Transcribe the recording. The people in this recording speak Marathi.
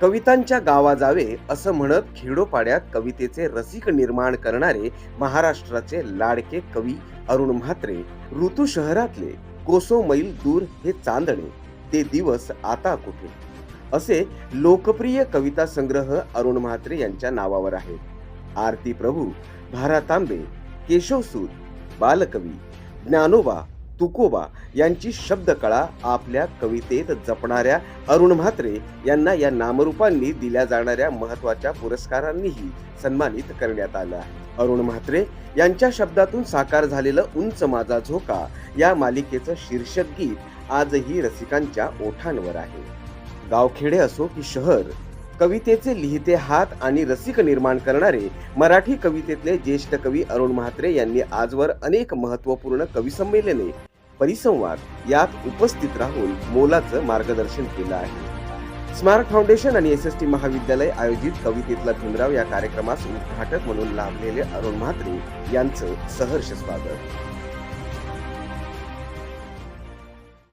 कवितांच्या गावा जावे असं म्हणत खेडोपाड्यात कवितेचे रसिक निर्माण करणारे महाराष्ट्राचे लाडके कवी अरुण म्हात्रे. ऋतू शहरातले कोसो मैल दूर हे चांदणे ते दिवस आता कुठे? असे लोकप्रिय कविता संग्रह अरुण म्हात्रे यांच्या नावावर आहेत. आरती प्रभू भारा तांबे केशवसूत बालकवी ज्ञानोबा तुकोबा यांची शब्दकळा आपल्या कवितेत जपणाऱ्या अरुण म्हात्रे यांना या नामरूपांनी दिल्या जाणाऱ्या महत्त्वाच्या पुरस्कारांनीही सन्मानित करण्यात आलं आहे. अरुण म्हात्रे यांच्या शब्दातून साकार झालेलं उंच माझा झोका या मालिकेचं शीर्षक गीत आजही रसिकांच्या ओठांवर आहे. गावखेडे असो की शहर कवितेचे लिहिते हात आणि रसिक निर्माण करणारे मराठी कवितेतले ज्येष्ठ कवी अरुण म्हात्रे यांनी आजवर अनेक महत्त्वपूर्ण कविसंमेलने परिसंवाद यात उपस्थित राहून मोलाचं मार्गदर्शन केलं आहे. स्मार्ट फाउंडेशन आणि एस एस टी महाविद्यालय आयोजित कवितेतला भीमराव या कार्यक्रमास उद्घाटक म्हणून लाभलेले अरुण म्हात्रे यांचं सहर्ष स्वागत.